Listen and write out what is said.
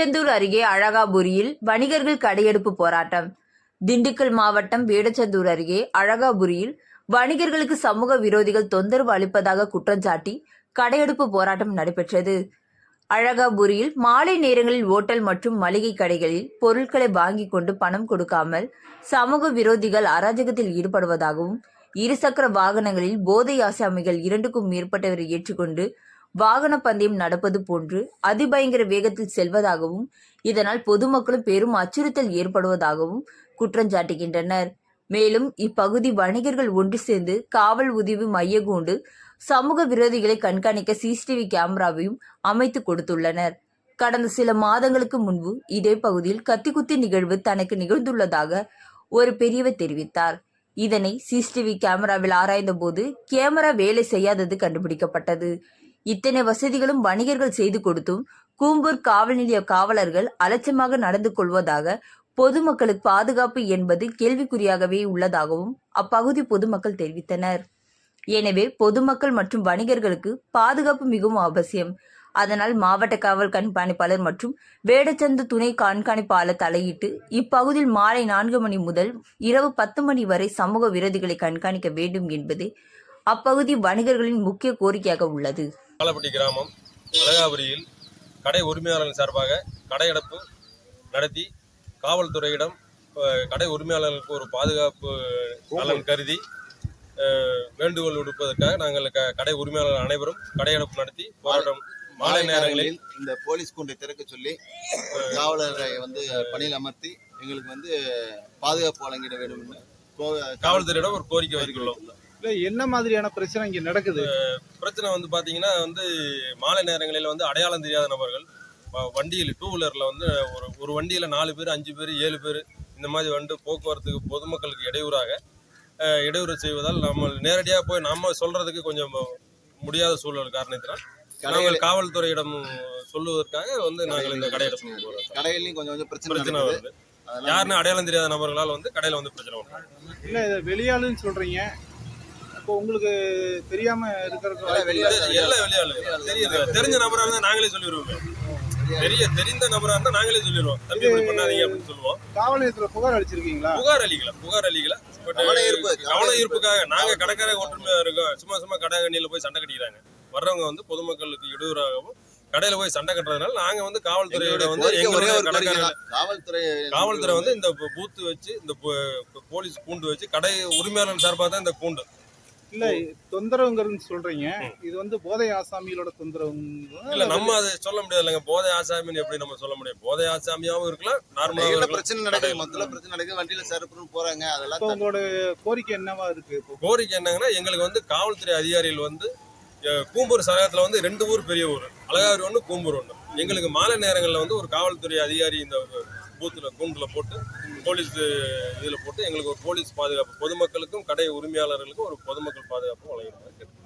திருச்செந்தூர் அருகே அழகாபுரியில் வணிகர்கள் கடையெடுப்பு போராட்டம். திண்டுக்கல் மாவட்டம் வேடச்சந்தூர் அருகே அழகாபுரியில் வணிகர்களுக்கு சமூக விரோதிகள் தொந்தரவு அளிப்பதாக குற்றம் சாட்டி கடையெடுப்பு போராட்டம் நடைபெற்றது. அழகாபுரியில் மாலை நேரங்களில் ஓட்டல் மற்றும் மளிகை கடைகளில் பொருட்களை வாங்கிக் கொண்டு பணம் கொடுக்காமல் சமூக விரோதிகள் அராஜகத்தில் ஈடுபடுவதாகவும் இருசக்கர வாகனங்களில் போதை ஆசாமிகள் இரண்டுக்கும் மேற்பட்டவரை ஏற்றுக்கொண்டு வாகன பந்தயம் நடப்பது போன்று அதிபயங்கர வேகத்தில் செல்வதாகவும் இதனால் பொதுமக்களும் பெரும் அச்சுறுத்தல் ஏற்படுவதாகவும் குற்றஞ்சாட்டுகின்றனர் மேலும் இப்பகுதி வணிகர்கள் ஒன்று சேர்ந்து காவல் உதவி மையகூண்டு சமூக விரோதிகளை கண்காணிக்க சிசிடிவி கேமராவையும் அமைத்து கொடுத்துள்ளனர். கடந்த சில மாதங்களுக்கு முன்பு இதே பகுதியில் கத்திக்குத்தி நிகழ்வு தனக்கு நிகழ்ந்துள்ளதாக ஒரு பெரியவர் தெரிவித்தார். இதனை சிசிடிவி கேமராவில் ஆராய்ந்தபோது கேமரா வேலை செய்யாதது கண்டுபிடிக்கப்பட்டது. இத்தனை வசதிகளும் வணிகர்கள் செய்து கொடுத்தும் கூம்பூர் காவல் நிலைய காவலர்கள் அலட்சியமாக நடந்து கொள்வதாக பொதுமக்களுக்கு பாதுகாப்பு என்பது கேள்விக்குறியாகவே உள்ளதாகவும் அப்பகுதி பொதுமக்கள் தெரிவித்தனர். எனவே பொதுமக்கள் மற்றும் வணிகர்களுக்கு பாதுகாப்பு மிகவும் அவசியம். அதனால் மாவட்ட காவல் கண்காணிப்பாளர் மற்றும் வேடச்சந்து துணை கண்காணிப்பாளர் தலையிட்டு இப்பகுதியில் மாலை நான்கு மணி முதல் இரவு பத்து மணி வரை சமூக விரோதிகளை கண்காணிக்க வேண்டும் என்பது அப்பகுதி வணிகர்களின் முக்கிய கோரிக்கையாக உள்ளது. பாலப்பட்டி கிராமம் அழகாபுரியில் கடை உரிமையாளர்கள் சார்பாக கடையடைப்பு நடத்தி காவல்துறையிடம் கடை உரிமையாளர்களுக்கு ஒரு பாதுகாப்பு நலன் கருதி வேண்டுகோள் விடுப்பதற்காக நாங்கள் க- கடை உரிமையாளர்கள் அனைவரும் கடையடைப்பு நடத்தி போராட்டம் மாலை நேரங்களில் இந்த போலீஸ் கூண்டை திறக்க சொல்லி காவலரை வந்து பணியில் அமர்த்தி எங்களுக்கு வந்து பாதுகாப்பு வழங்கிட வேண்டும் என்று காவல்துறையிடம் ஒரு கோரிக்கை வைத்துள்ளோம். இல்ல என்ன மாதிரியான பிரச்சனை இங்க நடக்குது? பிரச்சனை வந்து பார்த்தீங்கன்னா வந்து மாலை நேரங்களில் வந்து அடையாளம் தெரியாத நபர்கள் வண்டியில் டூ வீலரில் வந்து ஒரு ஒரு வண்டியில் நாலு பேர் அஞ்சு பேர் ஏழு பேர் இந்த மாதிரி வந்து போக்குவரத்துக்கு பொதுமக்களுக்கு இடையூறாக இடையூறு செய்வதால் நம்ம நேரடியாக போய் நம்ம சொல்றதுக்கு கொஞ்சம் முடியாத சூழல் காரணத்தினால் நாங்கள் காவல்துறையிடம் சொல்லுவதற்காக வந்து நாங்கள் இந்த கடையிடம் போகிறோம் கடையிலையும் கொஞ்சம் கொஞ்சம் பிரச்சனை வருது. யாருன்னு அடையாளம் தெரியாத நபர்களால் வந்து கடையில் வந்து பிரச்சனை வரும். இல்ல இதை வெளியாளுன்னு சொல்றீங்க? அப்போ உங்களுக்கு தெரியாம தெரியுது. தெரிஞ்ச நபராக இருந்தால் நாங்களே சொல்லிடுவோம் தெரிய தெரிந்த நபரா இருந்தா நாங்களே சொல்லிடுவோம் தம்பி இப்படி பண்ணாதீங்க அப்படின்னு சொல்லுவோம். காவல் நிலையத்துல புகார் அடிச்சிருக்கீங்களா புகார் அளிக்கல புகார் அளிக்கல. பட் கவன ஈர்ப்பு. கவன ஈர்ப்புக்காக நாங்க கடைக்கார ஒற்றுமையா இருக்கோம். சும்மா சும்மா கடை கண்ணியில போய் சண்டை கட்டிக்கிறாங்க. வர்றவங்க வந்து பொதுமக்களுக்கு இடையூறாகவும் கடையில போய் சண்டை கட்டுறதுனால நாங்க வந்து காவல்துறையோட வந்து. காவல்துறை காவல்துறை வந்து இந்த பூத்து வச்சு இந்த போலீஸ் கூண்டு வச்சு கடை உரிமையாளர் சார்பாக தான் இந்த கூண்டு. இல்ல தொந்தரவுங்கிறது சொல்றீங்க. இது வந்து போதை ஆசாமிகளோட தொந்தரவு இல்ல நம்ம அதை சொல்ல முடியாது இல்லைங்க போதை ஆசாமின்னு எப்படி நம்ம சொல்ல முடியும்? போதை ஆசாமியாவும் இருக்கலாம் இருக்கலாம். பிரச்சனை நடக்குது. மொத்தல பிரச்சனை நடக்குது. வண்டியில சரப்புன்னு போறாங்க. அதெல்லாம் உங்களோட கோரிக்கை என்னவா இருக்கு இப்போ? கோரிக்கை என்னங்கன்னா எங்களுக்கு வந்து காவல்துறை அதிகாரிகள் வந்து கூம்பூர் சரகத்துல வந்து ரெண்டு ஊர் பெரிய ஊர். அழகாவூர் ஒன்று கூம்பூர் ஒன்று எங்களுக்கு மாலை நேரங்களில் வந்து ஒரு காவல்துறை அதிகாரி இந்த பூத்துல கூண்டுல போட்டு போலீஸ் இதில் போட்டு எங்களுக்கு ஒரு போலீஸ் பாதுகாப்பு பொதுமக்களுக்கும் கடை உரிமையாளர்களுக்கும் ஒரு பொதுமக்கள் பாதுகாப்பு வழங்கினாங்க